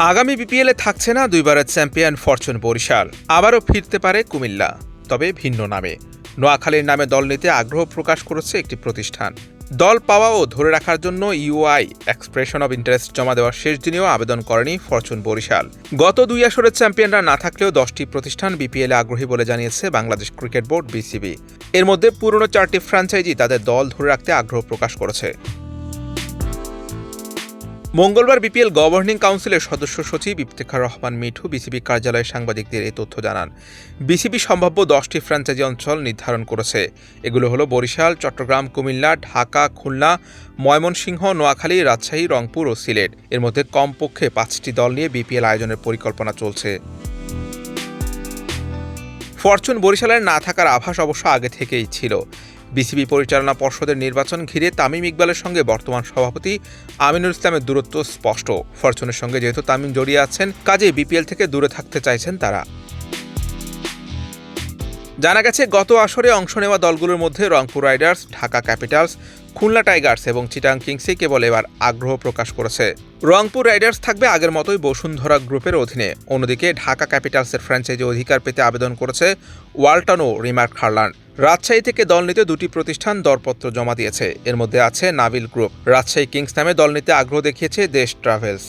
আগামী বিপিএলে থাকছে না দুইবারের চ্যাম্পিয়ন ফরচুন বরিশাল। আবারও ফিরতে পারে কুমিল্লা, তবে ভিন্ন নামে। নোয়াখালীর নামে দল নিতে আগ্রহ প্রকাশ করেছে একটি প্রতিষ্ঠান। দল পাওয়া ও ধরে রাখার জন্য ইউআই এক্সপ্রেশন অব ইন্টারেস্ট জমা দেওয়ার শেষ দিনেও আবেদন করেনি ফরচুন বরিশাল। গত দুই আসরের চ্যাম্পিয়নরা না থাকলেও দশটি প্রতিষ্ঠান বিপিএলে আগ্রহী বলে জানিয়েছে বাংলাদেশ ক্রিকেট বোর্ড বিসিবি। এর মধ্যে পুরনো চারটি ফ্র্যাঞ্চাইজি তাদের দল ধরে রাখতে আগ্রহ প্রকাশ করেছে। মঙ্গলবার বিপিএল গভর্নিং কাউন্সিলের সদস্য সচিব ইফতেখার রহমান মিঠু বিসিবি কার্যালয়ে সাংবাদিকদের এই তথ্য জানান। বিসিবি সম্ভাব্য দশটি ফ্র্যাঞ্চাইজি অঞ্চল নির্ধারণ করেছে। এগুলো হলো বরিশাল, চট্টগ্রাম, কুমিল্লা, ঢাকা, খুলনা, ময়মনসিংহ, নোয়াখালী, রাজশাহী, রংপুর ও সিলেট। এর মধ্যে কমপক্ষে পাঁচটি দল নিয়ে বিপিএল আয়োজনের পরিকল্পনা চলছে। ফরচুন বরিশালের না থাকার আভাস অবশ্য আগে থেকেই ছিল। বিসিবি পরিচালনা পর্ষদের নির্বাচন ঘিরে তামিম ইকবালের সঙ্গে বর্তমান সভাপতি আমিনুল ইসলামের দূরত্ব স্পষ্ট। ফরচুনের সঙ্গে যেহেতু তামিম জড়িয়ে আছেন কাজে বিপিএল থেকে দূরে থাকতে চাইছেন তারা। জানা গেছে, গত আসরে অংশ নেওয়া দলগুলোর মধ্যে Rangpur Riders, Dhaka Capitals Khulna Tigers এবং চিটাং কিংসই কেবল এবার আগ্রহ প্রকাশ করেছে। রংপুর রাইডার্স থাকবে আগের মতোই বসুন্ধরা গ্রুপের অধীনে। অন্যদিকে ঢাকা ক্যাপিটালসের ফ্র্যাঞ্চাইজি অধিকার পেতে আবেদন করেছে ওয়ালটন ও রিমার্ক হারলান। রাজশাহী থেকে দল নিতে দুটি প্রতিষ্ঠান দরপত্র জমা দিয়েছে। এর মধ্যে আছে নাবিল গ্রুপ। রাজশাহী কিংস নামে দল নিতে আগ্রহ দেখিয়েছে দেশ ট্রাভেলস।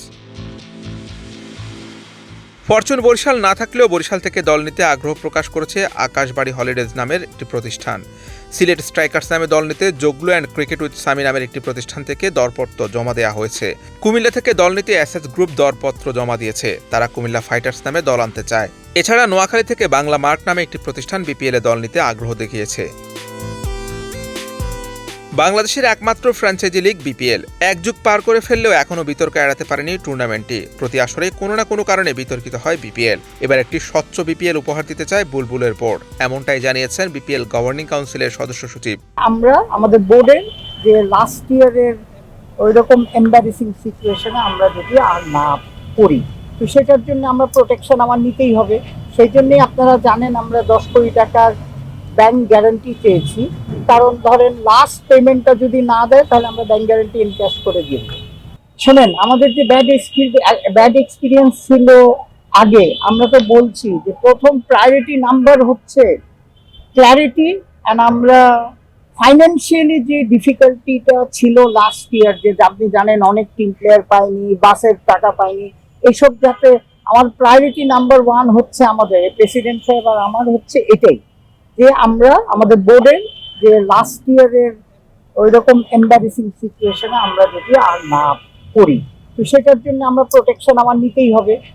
ফরচুন বরিশাল না থাকলেও বরিশাল থেকে দল নিতে আগ্রহ প্রকাশ করেছে আকাশবাড়ি হলিডেজ নামের একটি প্রতিষ্ঠান। সিলেট স্ট্রাইকার্স নামে দল নিতে Joglu and cricket with Sami নামের একটি প্রতিষ্ঠান থেকে দরপত্র জমা দেওয়া হয়েছে। কুমিল্লা থেকে দল নিতে অ্যাসেস গ্রুপ দরপত্র জমা দিয়েছে। তারা কুমিল্লা ফাইটার্স নামে দল আনতে চায়। এছাড়া নোয়াখালী থেকে বাংলা মার্ক নামে একটি প্রতিষ্ঠান বিপিএলে দল নিতে আগ্রহ দেখিয়েছে। বাংলাদেশের একমাত্র ফ্র্যাঞ্চাইজি লিগ বিপিএল। এক যুগ পার করে ফেললেও এখনও বিতর্ক এড়াতে পারেনি টুর্নামেন্টটি। প্রতি আসরে কোনো না কোনো কারণে বিতর্কিত হয় বিপিএল। এবার একটি স্বচ্ছ বিপিএল উপহার দিতে চায় বুলবুলের বোর্ড। এমনটাই জানিয়েছেন বিপিএল গভর্নিং কাউন্সিলের সদস্য সচিব। আমরা আমাদের বোর্ডের যে লাস্ট ইয়ারের ওই রকম এম্বারেসিং সিচুয়েশনে আমরা যদি আর না পড়ি, তো সেটার জন্য আমরা প্রোটেকশন আমার নিতেই হবে। সেই জন্যই আপনারা জানেন আমরা দশ কোটি টাকার ব্যাংক গ্যারান্টি চেয়েছি। কারণ ধরেন লাস্ট পেমেন্টটা যদি না দেয়, তাহলে আমরা ব্যাংক গ্যারান্টি ইনক্যাশ করে দেবো শোনেন, আমাদের যে ব্যাড ব্যাড এক্সপিরিয়েন্স ছিল আগে, আমরা তো বলছি যে প্রথম প্রায়োরিটি নাম্বার হচ্ছে ক্ল্যারিটি অ্যান্ড আমরা ফাইন্যান্সিয়ালি যে ডিফিকাল্টিটা ছিল লাস্ট ইয়ার যে আপনি জানেন অনেক টিম প্লেয়ার পায়নি বাসের টাকা পায়নি এসব যাতে আমার প্রায়োরিটি নাম্বার ওয়ান হচ্ছে আমাদের প্রেসিডেন্ট সাহেব আর আমার হচ্ছে এটাই। যে আমরা আমাদের বোর্ডের যে লাস্ট ইয়ারের ওই রকম এম্বারেসিং সিচুয়েশনে আমরা যদি আর না করি তো সেটার জন্য আমরা প্রোটেকশন আমার নিতেই হবে।